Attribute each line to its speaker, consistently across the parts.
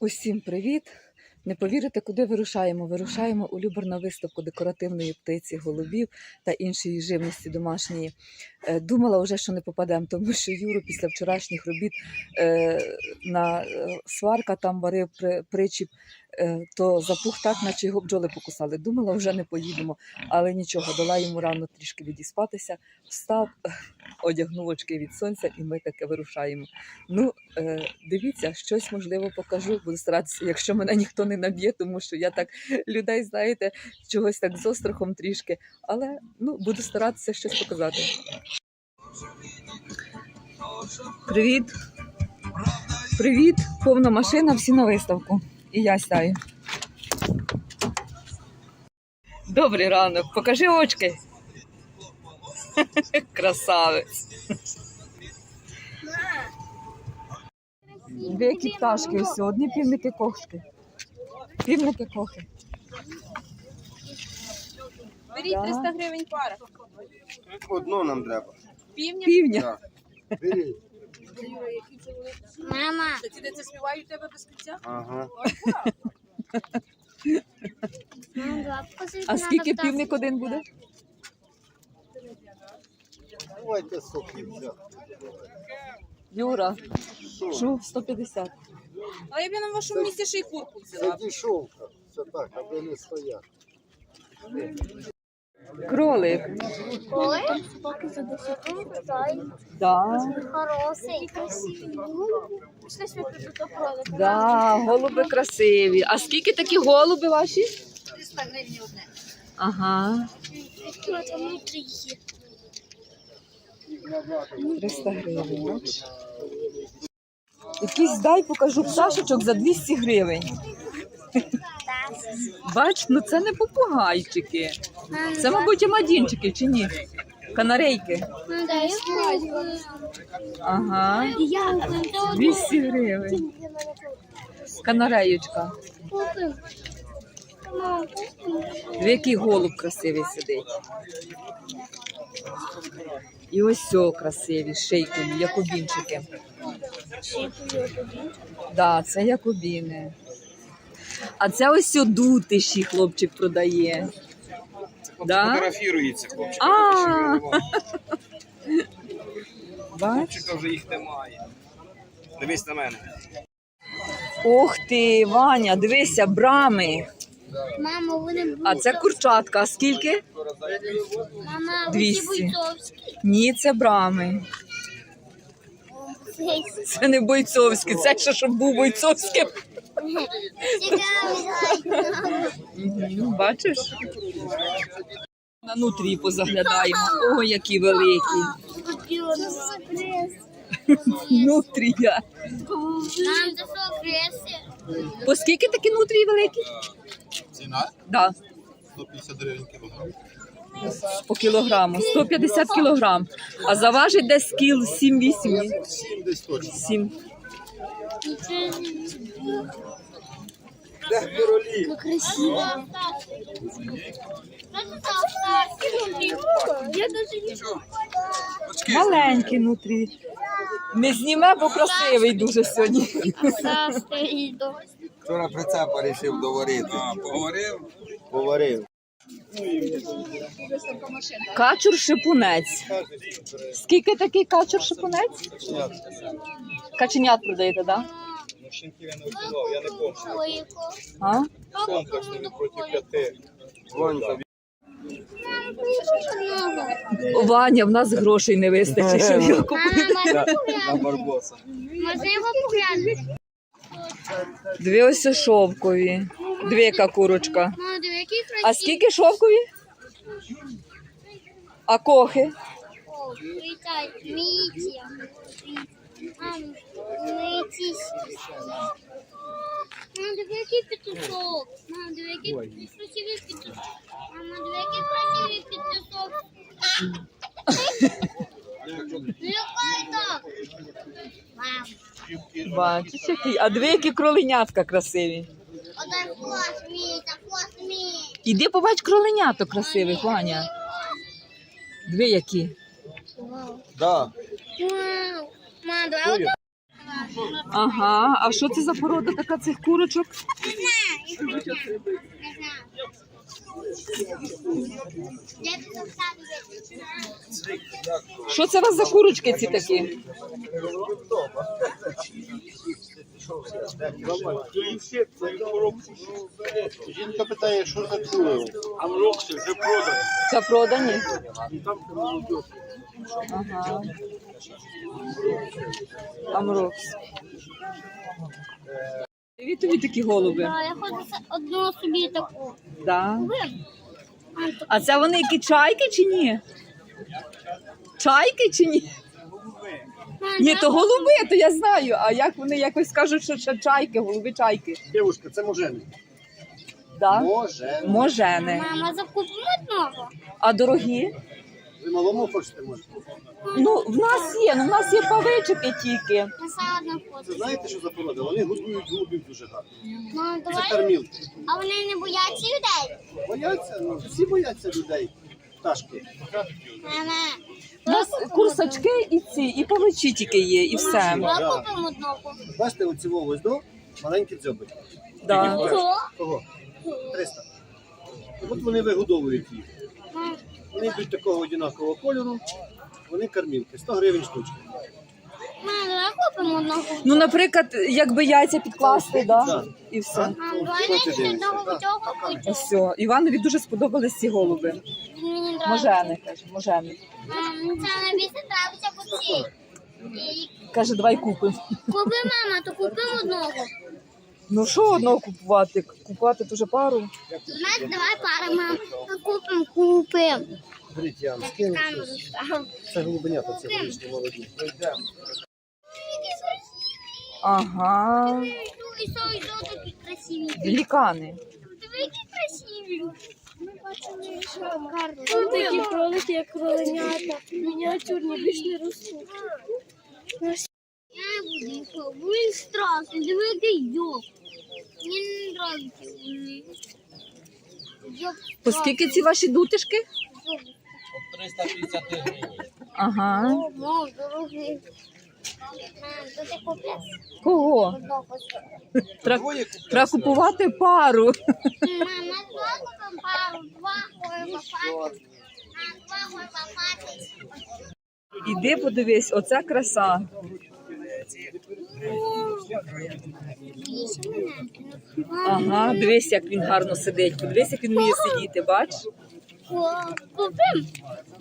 Speaker 1: Усім привіт! Не повірите, куди вирушаємо? Вирушаємо у Любер на виставку декоративної птиці, голубів та іншої живності домашньої. Е, Думала вже, що не попадемо, тому що Юру після вчорашніх робіт е, на е, сварка там варив при, причіп, то запух так, наче його бджоли покусали. Думала, вже не поїдемо, але нічого, дала йому рано трішки відіспатися, встав, одягнув очки від сонця, і ми таке вирушаємо. Ну, е, дивіться, щось можливо покажу. Буду старатися, якщо мене ніхто не наб'є, тому що я так людей, знаєте, чогось так з острахом трішки. Але ну, буду старатися щось показати. Привіт. Привіт, повна машина, всі на виставку. І я сяю. Добрий ранок, покажи очки. Красавець. Деякі пташки ось одні півники кошки. Півники кохи.
Speaker 2: Беріть
Speaker 1: Да.
Speaker 2: 300 гривень пара.
Speaker 3: Одну нам треба.
Speaker 2: Півня.
Speaker 1: Півня.
Speaker 3: Беріть.
Speaker 4: Мама,
Speaker 2: Ці де це співають у тебе без кінця?
Speaker 3: Ага.
Speaker 1: А скільки півник один буде?
Speaker 3: Давайте взяти.
Speaker 1: Юра, що 150.
Speaker 2: Але я б на вашому місці ще й курку
Speaker 3: Це
Speaker 2: взяла.
Speaker 3: дешевка. Це так, аби не стоять.
Speaker 1: Кролик.
Speaker 4: Коли? Поки за
Speaker 1: Да.
Speaker 4: хороший. Красивий. Пішли світло до кролика.
Speaker 1: Да, голуби красиві. А скільки такі голуби ваші?
Speaker 4: 300 гривень одне.
Speaker 1: Ага,
Speaker 4: от внутрі є.
Speaker 1: 300 гривень. Якийсь дай покажу пташечок за 200 гривень. Бач, ну це не попугайчики. Це, мабуть, амадінчики чи ні? Канарейки. Ага,
Speaker 4: Я
Speaker 1: 200 гривень. Канареєчка.
Speaker 4: купив.
Speaker 1: Який голуб красивий сидить. І ось сьо красиві, з шейками, якобінчики. Да, це якобіни. А це ось сьо дутиші хлопчик продає. Да?
Speaker 5: Фотографірується хлопчик.
Speaker 1: А, бач?
Speaker 5: Хлопчика вже їх немає. Дивись на мене.
Speaker 1: Ох ти, Ваня, дивися, брами.
Speaker 4: Мама, вони будуть.
Speaker 1: А це курчатка. А скільки?
Speaker 4: Мама, вони
Speaker 1: 200.
Speaker 4: бойцовські.
Speaker 1: Ні, це брами. Це не бойцовський, це ще щоб був бойцовським. Мгм, Бачиш? На нутрі позаглядаємо. О, які великі. Нутрія.
Speaker 4: Нам до креси?
Speaker 1: По скільки такі нутрії великі?
Speaker 3: Ціна
Speaker 1: Да,
Speaker 3: 150 гривень кілограм.
Speaker 1: по кілограму. 150 кілограм. А заважить десь кіл 7-8. ні?
Speaker 3: 7 десь точно.
Speaker 1: 7.
Speaker 4: Как красиво. Я даже не
Speaker 1: Маленькі нутрі. Не зніме, бо красивий дуже сьогодні.
Speaker 3: Вчора прицепа рішив доварити.
Speaker 5: А, поговорив.
Speaker 3: Поварив.
Speaker 1: Качур шипунець. Скільки такий качур шипунець? Каченят продаєте, так? Да?
Speaker 5: я не помню.
Speaker 1: А?
Speaker 5: Проти п'яти.
Speaker 1: Ваня, в нас грошей не вистачить, щоб його купити.
Speaker 3: на барбоса.
Speaker 4: Його поглянути?
Speaker 1: Дві ось шовкові. Дві яка курочка.
Speaker 4: Красивий.
Speaker 1: А скільки шовкові? А кохи?
Speaker 4: Летай, Митя. Мам, диви, який петушок. Мам, диви, який красивий петушок. Мама, диви, який красивий петушок. Який так? Мам,
Speaker 1: Бачиш, який. А дві які кроленятка красиві. Іди побач кроленяток красивих, Ваня. Дві які.
Speaker 4: Вау.
Speaker 3: Да.
Speaker 4: Вау. Мам, давай
Speaker 1: Ага, а що це за порода така цих курочок?
Speaker 4: Не знаю. Я тут оставлю.
Speaker 1: Що це у вас за курочки ці такі?
Speaker 6: Жінка питає, що за курив.
Speaker 1: Це продані? Ага. Амрокс. Привіт тобі такі голуби.
Speaker 4: Да, Я хочу одну собі таку.
Speaker 1: Да. А це вони які чайки чи ні? Чайки чи ні? Ні, то голуби, то я знаю. А як вони якось кажуть, що це чайки, голуби чайки.
Speaker 6: Дівушка, це можени.
Speaker 1: Да?
Speaker 6: Можени.
Speaker 1: Можени.
Speaker 4: Мама, закупимо одного.
Speaker 1: А дорогі?
Speaker 6: Ви малому хочете може?
Speaker 1: Ну, в нас є, ну в нас є павичики тільки.
Speaker 6: Це
Speaker 4: хочу.
Speaker 6: знаєте, що за порода? Вони годують голубів дуже гарно.
Speaker 4: Мама,
Speaker 6: Це
Speaker 4: давай.
Speaker 6: кармілки.
Speaker 4: А вони не бояться людей?
Speaker 6: Бояться, ну всі бояться людей. Пташки.
Speaker 4: Мама.
Speaker 1: У нас курсачки і ці, і павичі тільки є, і все.
Speaker 4: Давай купимо одного.
Speaker 6: Бачите, оці ось до маленькі дзьоби.
Speaker 1: Да.
Speaker 6: Кого? 300. От вони вигодовують їх.
Speaker 4: Мам,
Speaker 6: Вони йдуть такого однакового кольору. Вони кармілки. 100 гривень штучка.
Speaker 4: Мам, давай купимо одного.
Speaker 1: Ну, наприклад, якби яйця підкласти, да?
Speaker 6: Да.
Speaker 1: і все.
Speaker 4: Мам, давай одного
Speaker 6: Так,
Speaker 4: цього
Speaker 6: так.
Speaker 1: Все. Іванові дуже сподобались ці голуби.
Speaker 4: Він мені нравиться.
Speaker 1: Можени, каже, можени.
Speaker 4: Мам, це найбільше нравиться по цій. І
Speaker 1: Каже, давай купимо.
Speaker 4: Купи, мама, то купимо одного.
Speaker 1: Ну що одного купувати? Купувати дуже пару.
Speaker 4: Знаєш, давай пари, мам. Купимо, купимо.
Speaker 6: Беріть, я вам скину. Це голубенята, це вирішні молоді.
Speaker 1: Ага.
Speaker 4: І що, і що такі красиві.
Speaker 1: Великани.
Speaker 4: Диви, які красиві. Ми бачили, що.
Speaker 7: Тут такі кролики, як кроленята, мініатюрні, більш не ростуть.
Speaker 4: Я буду страшний, диви, який йоб. Мені не нравиться вони. Йоб
Speaker 1: По скільки ці ваші дутишки? Ага.
Speaker 4: Ну, дорогий. Мам, купиш
Speaker 1: Кого? Треба купувати пару.
Speaker 4: Мама, два купимо пару, два ой, папати.
Speaker 1: Іди подивись, оця краса. Ага, дивись, як він гарно сидить. Подивись, як він вміє сидіти, бач?
Speaker 4: Купимо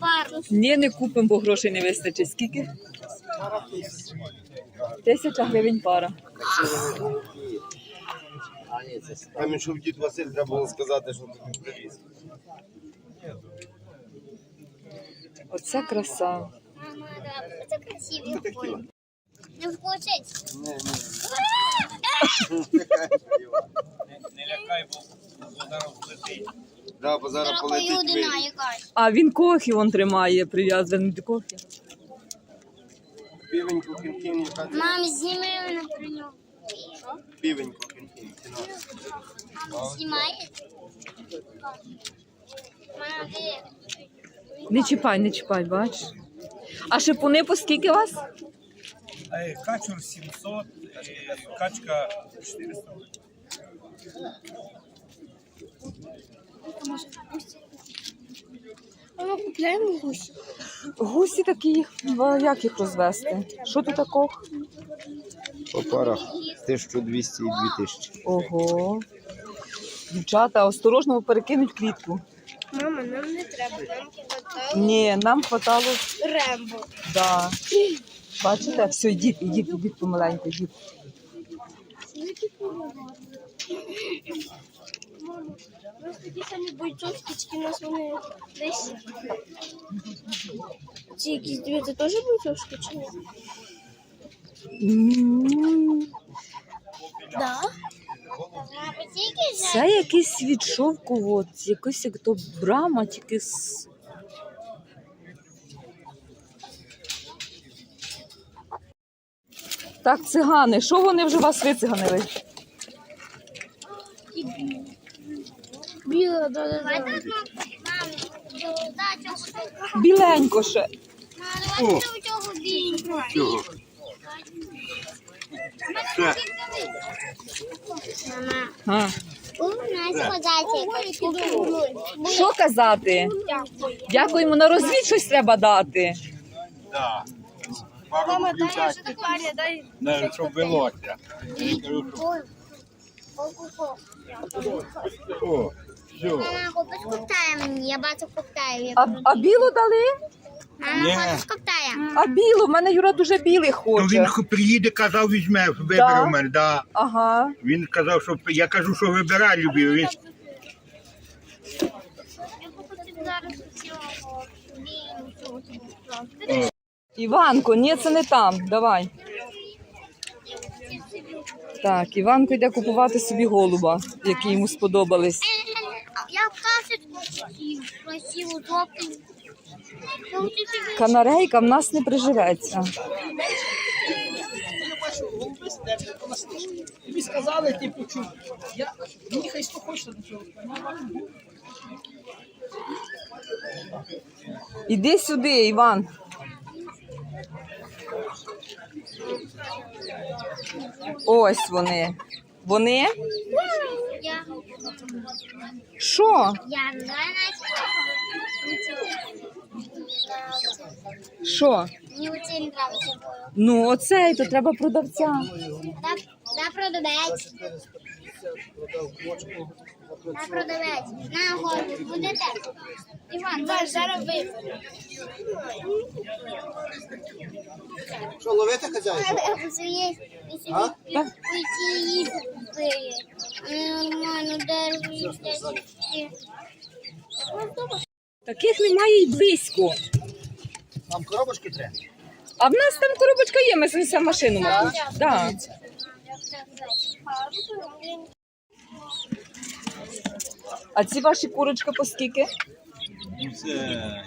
Speaker 4: пару.
Speaker 1: Ні, не купимо, бо грошей не вистачить. Скільки? Тисяча гривень пара.
Speaker 3: Там ішов дід Василь, треба було сказати, що тобі привіз.
Speaker 1: Оце краса.
Speaker 4: Мама, да, це красиво. Не включить.
Speaker 3: Ні, ні.
Speaker 5: Не лякай, бо бо зараз.
Speaker 3: Да, бо зараз полетить
Speaker 4: Людина якась.
Speaker 1: А він кохи он тримає, прив'язаний до кохи.
Speaker 3: Півень кукінкін, яка це?
Speaker 4: Мам, зніми мене при ньому.
Speaker 3: Півень кукінкін. ціна.
Speaker 4: Мам, знімає? Мама, де?
Speaker 1: Не чіпай, не чіпай, бач. А шипуни по скільки у вас?
Speaker 5: Е, Качур 700, е, качка 400.
Speaker 7: Мама, купляємо гусь.
Speaker 1: Гусі такі, як їх розвести? Що тут такого?
Speaker 3: По парах 1200 і 2000.
Speaker 1: Ого. Дівчата, осторожно перекинуть квітку.
Speaker 7: Мама, нам не треба, нам хватало
Speaker 1: Ні, нам хватало.
Speaker 7: рембо.
Speaker 1: Да. Бачите? Все, йдіть, йдіть, йдіть помаленьку, йдіть.
Speaker 7: У такі самі бойцовські, у нас вони десь. Ці якісь дві, це теж бойцовські чи ні?
Speaker 1: М,
Speaker 7: Да.
Speaker 1: Це якийсь від шовку, от, якось як то брама, тільки з. Так, цигани, що вони вже вас вициганили?
Speaker 7: Біла, да.
Speaker 1: Біленько ще.
Speaker 3: Чого?
Speaker 1: А.
Speaker 4: у нас.
Speaker 1: Що казати? Дякуємо на розвід, щось треба дати.
Speaker 5: Да. Пару рублів
Speaker 7: дай
Speaker 5: дати, не, щоб велося. Кажу, що, О, все.
Speaker 4: Купиш коптає мені, я бачу коптає.
Speaker 1: А, а білу дали?
Speaker 4: Мама,
Speaker 5: Ні.
Speaker 4: хочеш коптає?
Speaker 1: А білу, в мене Юра дуже білий
Speaker 5: То
Speaker 1: хоче.
Speaker 5: він приїде, казав, візьме, вибере
Speaker 1: Да?
Speaker 5: в мене. Да.
Speaker 1: Ага.
Speaker 5: Він казав, що я кажу, що вибирай, любив. Він
Speaker 4: Я зараз цього білу.
Speaker 1: Іванко, ні, це не там. Давай. Так, Іванко йде купувати собі голуба, які йому сподобались.
Speaker 4: Я кашечку хотів, красиву, собі
Speaker 1: Канарейка в нас не приживеться.
Speaker 8: Тобі сказали, ти почув. Я, мені хай що хоче до цього.
Speaker 1: Іди сюди, Іван. Ось вони. Вони? Що?
Speaker 4: я не знаю,
Speaker 1: Що?
Speaker 4: Мені оце.
Speaker 1: Ну, оцей, то треба продавця.
Speaker 4: Да, да продавець. Да продавець. На голову, будете? Іван, зараз, зараз ви.
Speaker 6: Що, ловити хазяїн?
Speaker 4: А? Уйти її купили. Нормально, дереві.
Speaker 1: Таких немає й близько.
Speaker 6: Нам коробочки треба.
Speaker 1: А в нас там коробочка є, ми занесемо машину. Да. А ці ваші курочки по скільки?
Speaker 5: це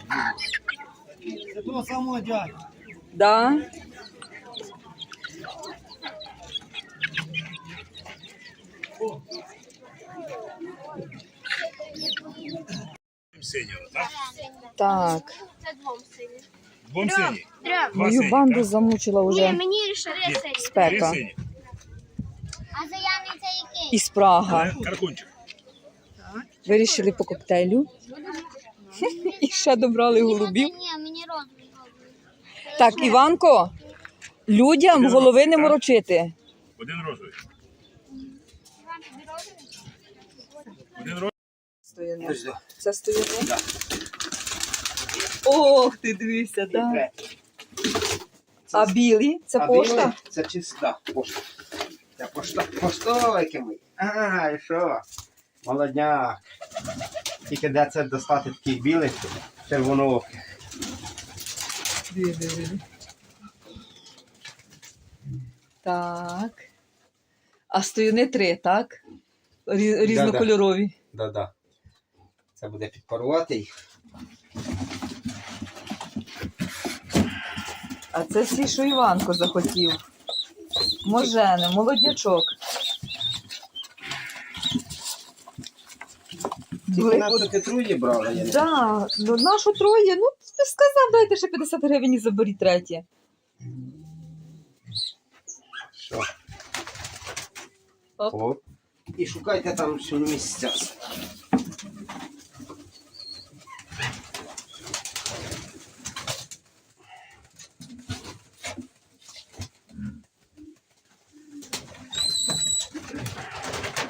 Speaker 6: Це того самого дядя.
Speaker 1: Да.
Speaker 5: синього, так?
Speaker 1: Так.
Speaker 7: Це двом сині.
Speaker 5: Двом сині.
Speaker 7: Трьом.
Speaker 1: Мою банду
Speaker 5: так?
Speaker 1: замучила
Speaker 7: Ні,
Speaker 1: вже
Speaker 7: мені рішили сині.
Speaker 5: Три сині.
Speaker 4: А заяний це який?
Speaker 1: і спрага.
Speaker 5: Каркунчик.
Speaker 1: Вирішили по коктейлю. І ще добрали голубів.
Speaker 4: Ні, мені розовий.
Speaker 1: Так, Іванко, людям голови не морочити.
Speaker 5: Один розовий. Один розовий.
Speaker 1: Стоїмо. Це стоїмо? Ох, ти дивися, да. А білі? Це пошта?
Speaker 3: Це чиста пошта. Це пошта. Поштовики мої. Ага, і що? Молодняк. Тільки де це достати таких білих червонооких.
Speaker 1: Так. А стоїни три, так? Рі- Різнокольорові.
Speaker 3: Да-да. Це буде підпарувати.
Speaker 1: А це всі, що Іванко захотів. Можене, молоднячок.
Speaker 3: Тільки
Speaker 1: Були-
Speaker 3: нас таки труді брали, я не
Speaker 1: Да, ну нашу троє. Ну, ти ж сказав, дайте ще 50 гривень і заберіть третє.
Speaker 3: Що?
Speaker 1: Оп.
Speaker 3: О. І шукайте там всю місця.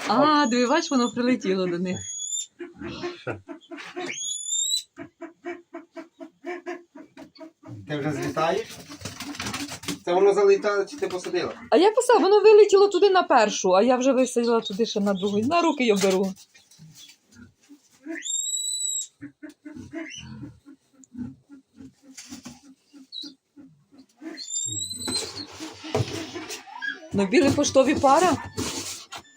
Speaker 1: А, бач, воно прилетіло до них.
Speaker 3: Ти вже злітаєш? Це воно залітало чи ти посадила?
Speaker 1: А я писав, воно вилетіло туди на першу, а я вже висадила туди ще на другу. На руки я беру. Ну, білі поштові пара.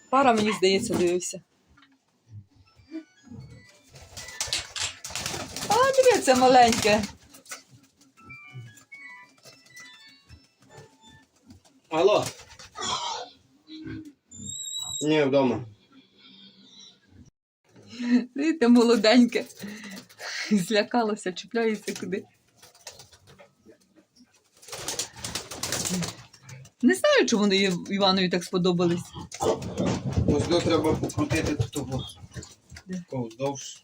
Speaker 1: Пара, мені здається, дивився. А, це маленьке.
Speaker 3: Алло. Ні, вдома.
Speaker 1: Видите, молоденьке. Злякалося, чіпляється куди. Не знаю, чому вони Іванові так сподобались.
Speaker 3: Ось до треба покрутити тут того.
Speaker 1: Де?
Speaker 3: Повздовж.